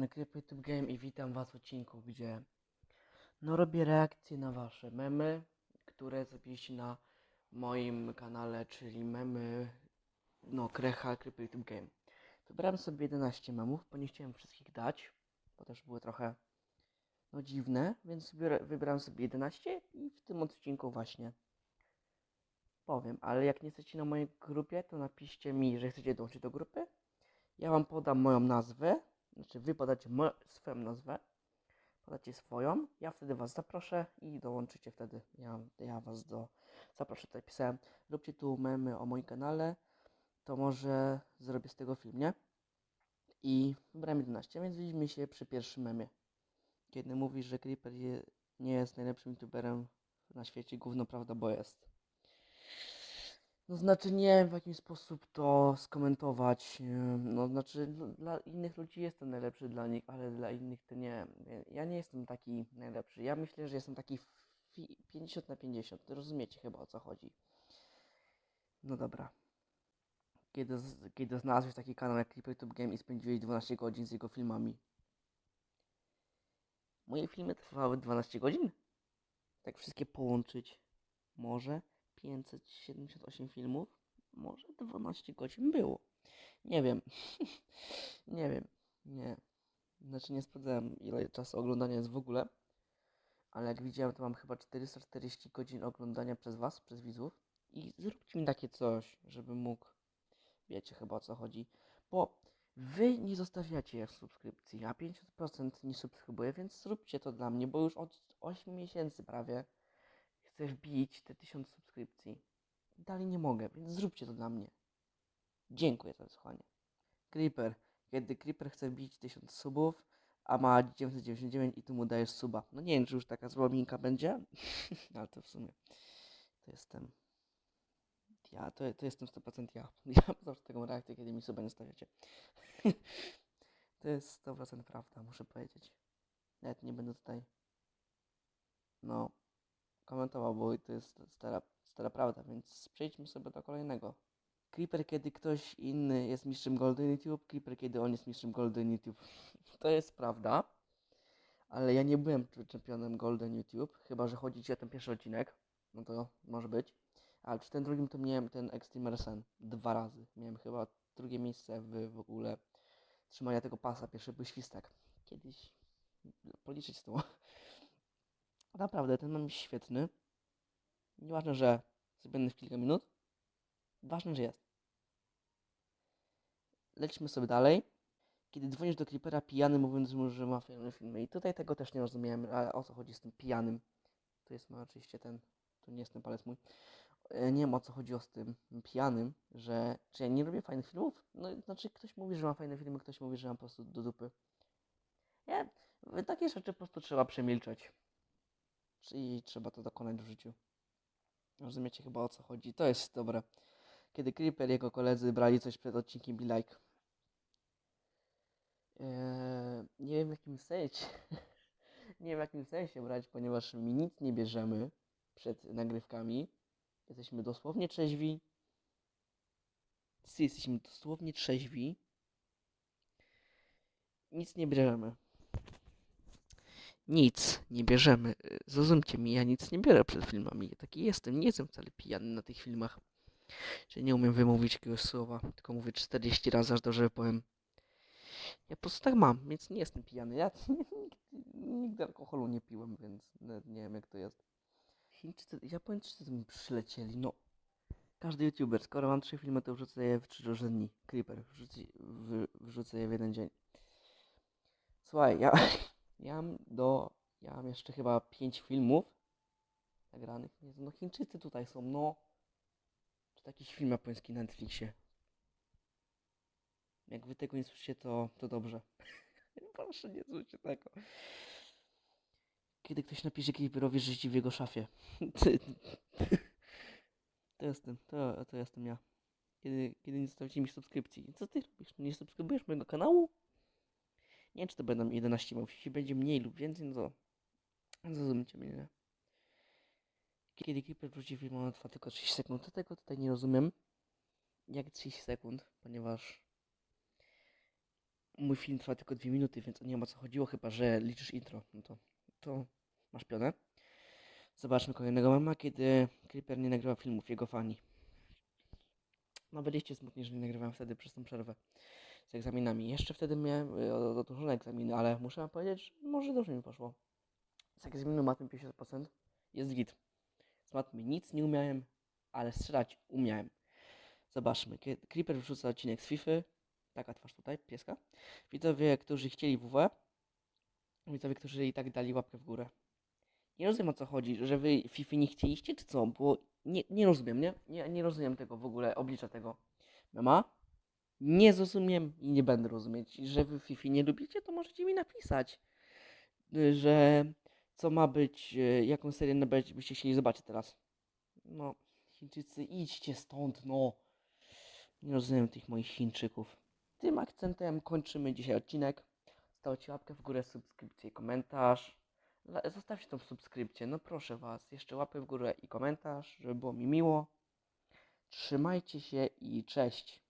strony CryptoTube Game i witam was w odcinku, gdzie no robię reakcje na wasze memy, które zrobiliście na moim kanale, czyli memy no Krecha CryptoTube Game. Wybrałem sobie 11 memów, bo nie chciałem wszystkich dać, bo też były trochę no dziwne, więc wybrałem sobie 11 i w tym odcinku właśnie powiem, ale jak nie jesteście na mojej grupie, to napiszcie mi, że chcecie dołączyć do grupy. Ja wam podam moją nazwę, znaczy wy podacie mo- swoją nazwę, podacie swoją, ja wtedy was zaproszę i dołączycie wtedy, ja, ja was do, zaproszę, tutaj pisałem, róbcie tu memy o moim kanale, to może zrobię z tego film, nie? I wybrałem 11, więc widzimy się przy pierwszym memie. Kiedy mówisz, że Creeper je, nie jest najlepszym youtuberem na świecie, gówno prawda, bo jest. No znaczy nie wiem w jaki sposób to skomentować. No znaczy dla- innych ludzi jestem najlepszy dla nich, ale dla innych to nie. Ja nie jestem taki najlepszy. Ja myślę, że jestem taki fi- 50 na 50. Rozumiecie chyba o co chodzi. No dobra. Kiedy, kiedy znalazłeś taki kanał jak YouTube Game i spędziłeś 12 godzin z jego filmami? Moje filmy trwały 12 godzin? Tak wszystkie połączyć. Może 578 filmów? Może 12 godzin było. Nie wiem. nie wiem. Nie. Znaczy nie sprawdzałem ile czasu oglądania jest w ogóle. Ale jak widziałem to mam chyba 440 godzin oglądania przez was, przez widzów. I zróbcie mi takie coś, żebym mógł. Wiecie chyba o co chodzi. Bo wy nie zostawiacie subskrypcji, a 50% nie subskrybuje, więc zróbcie to dla mnie, bo już od 8 miesięcy prawie chcę wbić te 1000 subskrypcji. Dalej nie mogę, więc zróbcie to dla mnie. Dziękuję za wysłuchanie. Creeper. Kiedy Creeper chce wbić 1000 subów, a ma 999 i tu mu dajesz suba. No nie wiem, czy już taka zła minka będzie, ale to w sumie to jestem. Ja, to, to jestem 100% ja. Ja zawsze taką reakcję, kiedy mi suba nie stawiacie. to jest 100% prawda, muszę powiedzieć. Nawet nie będę tutaj. No, komentował, bo to jest stara, stara prawda, więc przejdźmy sobie do kolejnego. Creeper, kiedy ktoś inny jest mistrzem Golden YouTube, Creeper, kiedy on jest mistrzem Golden YouTube. To jest prawda, ale ja nie byłem czempionem Golden YouTube, chyba że chodzi ci o ten pierwszy odcinek, no to może być. Ale przy tym drugim to miałem ten Extremer Sen dwa razy. Miałem chyba drugie miejsce w, w ogóle trzymania tego pasa. Pierwszy był świstak. Kiedyś policzyć to. Naprawdę, ten mam świetny. Nieważne, że zrobiony w kilka minut. Ważne, że jest. Lećmy sobie dalej. Kiedy dzwonisz do Creepera pijany, mówiąc mu, że ma fajne filmy. I tutaj tego też nie rozumiałem, ale o co chodzi z tym pijanym. To jest oczywiście ten, to nie jest ten palec mój. E, Nie wiem o co chodzi z tym pijanym, że czy ja nie robię fajnych filmów? No znaczy ktoś mówi, że ma fajne filmy, ktoś mówi, że mam po prostu do dupy. Nie, takie rzeczy po prostu trzeba przemilczeć. Czyli trzeba to dokonać w życiu. Rozumiecie chyba o co chodzi. To jest dobre. Kiedy Creeper i jego koledzy brali coś przed odcinkiem Be Like. Eee, nie wiem w jakim sensie. nie wiem w jakim sensie brać, ponieważ my nic nie bierzemy przed nagrywkami. Jesteśmy dosłownie trzeźwi. Jesteśmy dosłownie trzeźwi. Nic nie bierzemy. Nic nie bierzemy. Y, Zrozumcie mi, ja nic nie biorę przed filmami. Ja taki jestem. Nie jestem wcale pijany na tych filmach. Że nie umiem wymówić jakiegoś słowa. Tylko mówię 40 razy, aż dobrze powiem. Ja po prostu tak mam, więc nie jestem pijany. Ja nigdy, alkoholu nie piłem, więc nie wiem jak to jest. Chińczycy, Japończycy mi przylecieli, no. Każdy youtuber, skoro mam trzy filmy, to wrzucę je w trzy dni. Creeper, wrzucę, wy, wrzucę je w jeden dzień. Słuchaj, ja, mam do, ja mam jeszcze chyba pięć filmów nagranych. Jezu, no Chińczycy tutaj są, no. Czy jakiś film japoński na Netflixie? Jak wy tego nie słyszycie, to, to dobrze. Proszę, nie słyszycie tego. Kiedy ktoś napisze Creeperowi, że siedzi w jego szafie. to jestem, to, to jestem ja. Kiedy, kiedy nie zostawicie mi subskrypcji. Co ty robisz? Nie subskrybujesz mojego kanału? Nie wiem, czy to będą 11 mów. Jeśli będzie mniej lub więcej, no to zrozumcie mnie. nie? Kiedy Creeper wróci film, trwa tylko 30 sekund. To tego tutaj nie rozumiem. Jak 30 sekund, ponieważ mój film trwa tylko dwie minuty, więc nie o co chodziło, chyba że liczysz intro. No to, to masz pionę. Zobaczmy kolejnego mema, kiedy Creeper nie nagrywa filmów, jego fani. No byliście smutni, że nie nagrywałem wtedy przez tą przerwę z egzaminami. Jeszcze wtedy miałem y, od- odłożone egzaminy, ale muszę wam powiedzieć, że może dobrze mi poszło. Z egzaminu matmy 50% jest git. Z matmy nic nie umiałem, ale strzelać umiałem. Zobaczmy. Creeper wrzuca odcinek z FIFA. Taka twarz tutaj, pieska. Widzowie, którzy chcieli WW. Widzowie, którzy i tak dali łapkę w górę. Nie rozumiem o co chodzi, że wy FIFA nie chcieliście, czy co? Bo nie, nie rozumiem, nie? nie? Nie rozumiem tego w ogóle, oblicza tego mema. Nie zrozumiem i nie będę rozumieć. Że wy FIFA nie lubicie, to możecie mi napisać, y, że co ma być, y, jaką serię byście chcieli zobaczyć teraz. No, Chińczycy, idźcie stąd, no. Nie rozumiem tych moich Chińczyków. Tym akcentem kończymy dzisiaj odcinek. Stawcie łapkę w górę, subskrypcję i komentarz. Zostawcie tą subskrypcję, no proszę was. Jeszcze łapę w górę i komentarz, żeby było mi miło. Trzymajcie się i cześć.